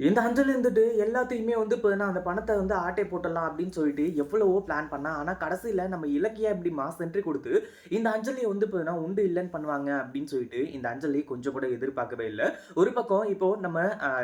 இந்த அஞ்சல் இருந்துட்டு எல்லாத்தையுமே வந்து இப்போ நான் அந்த பணத்தை வந்து ஆட்டை போட்டலாம் அப்படின்னு சொல்லிட்டு எவ்வளவோ பிளான் பண்ணா ஆனால் கடைசியில் நம்ம இலக்கியா இப்படி மாஸ் என்ட்ரி கொடுத்து இந்த அஞ்சலியை வந்து இப்போ நான் உண்டு இல்லைன்னு பண்ணுவாங்க அப்படின்னு சொல்லிட்டு இந்த அஞ்சலி கொஞ்சம் கூட எதிர்பார்க்கவே இல்லை. ஒரு பக்கம் இப்போ நம்ம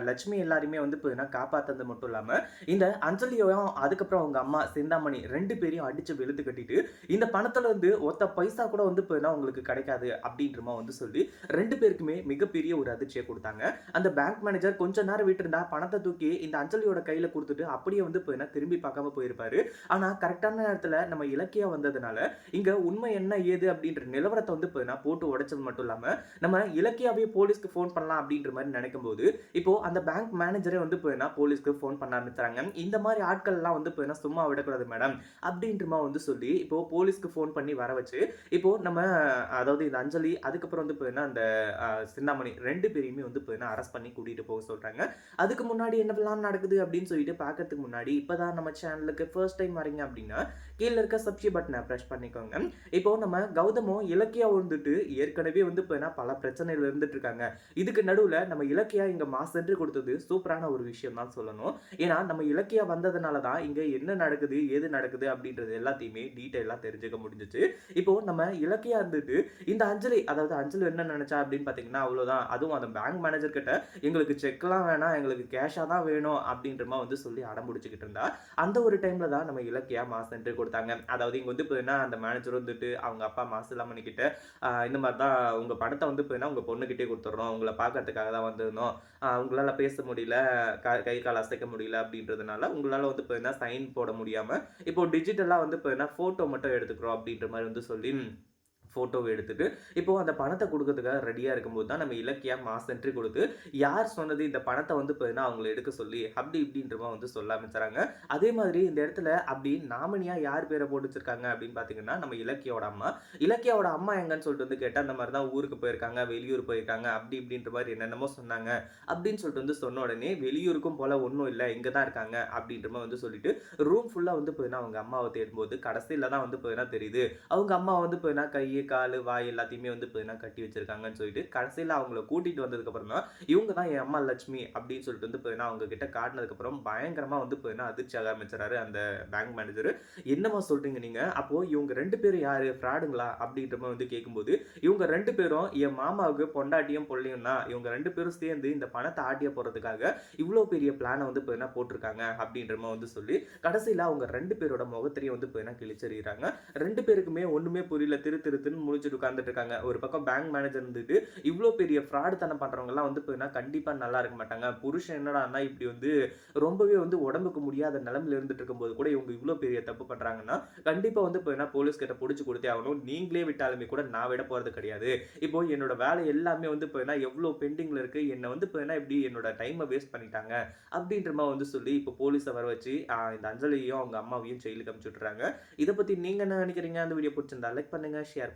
லட்சுமி எல்லாருமே வந்து இப்போ நான் காப்பாற்றுறது மட்டும் இல்லாமல் இந்த அஞ்சலியும் அதுக்கப்புறம் அவங்க அம்மா சிந்தாமணி ரெண்டு பேரையும் அடிச்சு வெளுத்து கட்டிட்டு இந்த பணத்துல வந்து ஒத்த பைசா கூட வந்து இப்போ உங்களுக்கு கிடைக்காது அப்படின்றமா வந்து சொல்லி ரெண்டு பேருக்குமே மிகப்பெரிய ஒரு அதிர்ச்சியை கொடுத்தாங்க. அந்த பேங்க் மேனேஜர் கொஞ்ச நேரம் விட்டுருந்தா பணத்தை தூக்கி இந்த அஞ்சலியோட கையில கொடுத்துட்டு அப்படியே வந்து இப்போ என்ன திரும்பி பார்க்காம போயிருப்பாரு. ஆனா கரெக்டான நேரத்துல நம்ம இலக்கியா வந்ததுனால இங்க உண்மை என்ன ஏது அப்படின்ற நிலவரத்தை வந்து இப்போ என்ன போட்டு உடைச்சது மட்டும் இல்லாம நம்ம இலக்கியாவே போலீஸ்க்கு ஃபோன் பண்ணலாம் அப்படின்ற மாதிரி நினைக்கும் போது இப்போ அந்த பேங்க் மேனேஜரே வந்து இப்போ என்ன போலீஸ்க்கு ஃபோன் பண்ண ஆரம்பிச்சாங்க இந்த மாதிரி ஆட்கள்லாம் வந்து இப்போ என்ன சும்மா விடக்கூடாது மேடம் அப்படின்றமா வந்து சொல்லி இப்போ போலீஸ்க்கு ஃபோன் பண்ணி வர வச்சு இப்போ நம்ம அதாவது இந்த அஞ்சலி அதுக்கப்புறம் வந்து இப்போ என்ன அந்த அஹ், சிந்தாமணி ரெண்டு பேரையுமே வந்து இப்போ என்ன அரெஸ்ட் பண்ணி கூட்டிட்டு போக சொல்றாங்க. அதுக்கு முன்னாடி என்னெல்லாம் நடக்குது அப்படின்னு சொல்லிட்டு பார்க்கறதுக்கு முன்னாடி இப்போ தான் நம்ம சேனலுக்கு ஃபர்ஸ்ட் டைம் வரீங்க அப்படின்னா கீழே இருக்க சப்ஸ்கிரைப் பட்டனை ப்ரெஸ் பண்ணிக்கோங்க. இப்போ நம்ம கௌதமும் இலக்கியா வந்துட்டு ஏற்கனவே வந்து இப்போ என்ன பல பிரச்சனைகள் இருந்துட்டு இருக்காங்க. இதுக்கு நடுவில் நம்ம இலக்கியா இங்கே மாஸ் சென்று கொடுத்தது சூப்பரான ஒரு விஷயம் தான் சொல்லணும். ஏன்னா நம்ம இலக்கியா வந்ததுனால தான் இங்கே என்ன நடக்குது ஏது நடக்குது அப்படின்றது எல்லாத்தையுமே டீட்டெயிலாக தெரிஞ்சுக்க முடிஞ்சிச்சு. இப்போ நம்ம இலக்கியா இருந்துட்டு இந்த அஞ்சலி அதாவது அஞ்சலி என்ன நினைச்சா அப்படின்னு பார்த்தீங்கன்னா அவ்வளோதான் அதுவும் அந்த பேங்க் மேனேஜர் கிட்ட எங்களுக்கு செக்லாம் வேணாம் எங்களுக்கு கேஷாக தான் வேணும் அப்படின்றமா வந்து சொல்லி அடம்பிடிச்சிக்கிட்டு இருந்தா அந்த ஒரு டைமில் தான் நம்ம இலக்கியா மாஸ் சென்டர் கொடுத்தாங்க. அதாவது இங்கே வந்து இப்போ என்ன அந்த மேனேஜர் வந்துட்டு அவங்க அப்பா மாசு இல்லாமல் கிட்ட இந்த மாதிரி தான் உங்கள் பணத்தை வந்து இப்போ என்ன உங்கள் பொண்ணுக்கிட்டே கொடுத்துட்றோம் உங்களை பார்க்கறதுக்காக தான் வந்திருந்தோம். உங்களால் பேச முடியல க- கை கால் அசைக்க முடியல அப்படின்றதுனால உங்களால் வந்து இப்போ என்ன சைன் போட முடியாமல் இப்போ டிஜிட்டலாக வந்து இப்போ என்ன ஃபோட்டோ மட்டும் எடுத்துக்கிறோம் அப்படின்ற மாதிரி வந்து சொல்லி ஃபோட்டோவை எடுத்துட்டு இப்போது அந்த பணத்தை கொடுக்கறதுக்காக ரெடியாக இருக்கும்போது தான் நம்ம இலக்கியா மாஸ் என்ட்ரி கொடுத்து யார் சொன்னது இந்த பணத்தை வந்து இப்போ என்ன அவங்களை எடுக்க சொல்லி அப்படி இப்படின்றமா வந்து சொல்ல ஆரம்பிச்சுறாங்க அதே மாதிரி இந்த இடத்துல அப்படி நாமினியாக யார் பேரை போட்டு வச்சிருக்காங்க அப்படின்னு பார்த்தீங்கன்னா நம்ம இலக்கியோட அம்மா. இலக்கியாவோட அம்மா எங்கன்னு சொல்லிட்டு வந்து கேட்டால் அந்த மாதிரி தான் ஊருக்கு போயிருக்காங்க வெளியூர் போயிருக்காங்க அப்படி இப்படின்ற மாதிரி என்னென்னமோ சொன்னாங்க. அப்படின்னு சொல்லிட்டு வந்து சொன்ன உடனே வெளியூருக்கும் போல ஒன்றும் இல்லை இங்கே தான் இருக்காங்க அப்படின்ற மாதிரி வந்து சொல்லிட்டு ரூம் ஃபுல்லாக வந்து போயினா அவங்க அம்மாவை தேடும்போது கடைசியில் தான் வந்து போயினா தெரியுது. அவங்க அம்மா வந்து போயினா கையை கால் வாய் எல்லாத்தையுமே வந்து போயினா கட்டி வச்சிருக்காங்கன்னு சொல்லிட்டு கடைசியில் அவங்கள கூட்டிகிட்டு வந்ததுக்கப்புறம் தான் இவங்க தான் என் அம்மா லட்சுமி அப்படின்னு சொல்லிட்டு வந்து போயினா அவங்க கிட்ட காட்டினதுக்கப்புறம் பயங்கரமாக வந்து போயினா அதிர்ச்சி ஆக ஆரம்பிச்சாரு அந்த பேங்க் மேனேஜர் என்னமா சொல்றீங்க நீங்க? அப்போது இவங்க ரெண்டு பேரும் யார்? ஃப்ராடுங்களா அப்படின்ற மாதிரி வந்து கேட்கும்போது இவங்க ரெண்டு பேரும் என் மாமாவுக்கு பொண்டாட்டியும் பொள்ளையும் தான். இவங்க ரெண்டு பேரும் சேர்ந்து இந்த பணத்தை ஆட்டிய போகிறதுக்காக இவ்வளோ பெரிய பிளானை வந்து இப்போ என்ன போட்டிருக்காங்க அப்படின்ற மாதிரி வந்து சொல்லி கடைசியில் அவங்க ரெண்டு பேரோட முகத்திரையும் வந்து இப்போ என்ன கிழிச்சறிகிறாங்க. ரெண்டு பேருக்குமே ஒன்றுமே புரியல. திரு திருத்துன்னு முடிச்சுட்டு உட்கார்ந்துட்டு இருக்காங்க. ஒரு பக்கம் பேங்க் மேனேஜர் இருந்துட்டு இவ்வளோ பெரிய ஃப்ராடு தனம் பண்ணுறவங்கலாம் வந்து இப்போ கண்டிப்பாக நல்லா இருக்க மாட்டாங்க. புருஷன் என்னடான்னா இப்படி வந்து ரொம்பவே வந்து உடம்புக்கு முடியாத நிலமில் இருந்துட்டு இருக்கும்போது கூட இவங்க இவ்வளோ பெரிய தப்பு பண்ணுறாங்கன்னா கண்டிப்பாக வந்து இப்போ என்ன போலீஸ் கிட்ட பிடிச்சி கொடுத்தே ஆகணும். நீங்களே விட்டாலுமே கூட நான் விட போகிறது கிடையாது. இப்போ என்னோட வேலை எல்லாமே வந்து இப்போ என்ன எவ்வளோ பெண்டிங்கில் இருக்குது என்னை வந்து இப்போ என்ன இப்படி என்னோட டைமை வேஸ்ட் பண்ணிட்டாங்க அப்படின்ற மாதிரி வந்து சொல்லி இப்போ போலீஸை வர வச்சு இந்த அஞ்சலியையும் அவங்க அம்மாவையும் ஜெயிலுக்கு அனுப்பிச்சு விட்றாங்க இதை பற்றி நீங்கள் என்ன நினைக்கிறீங்க? அந்த வீடியோ பிடிச்சிருந்தா லைக் பண்ணுங்க ஷேர்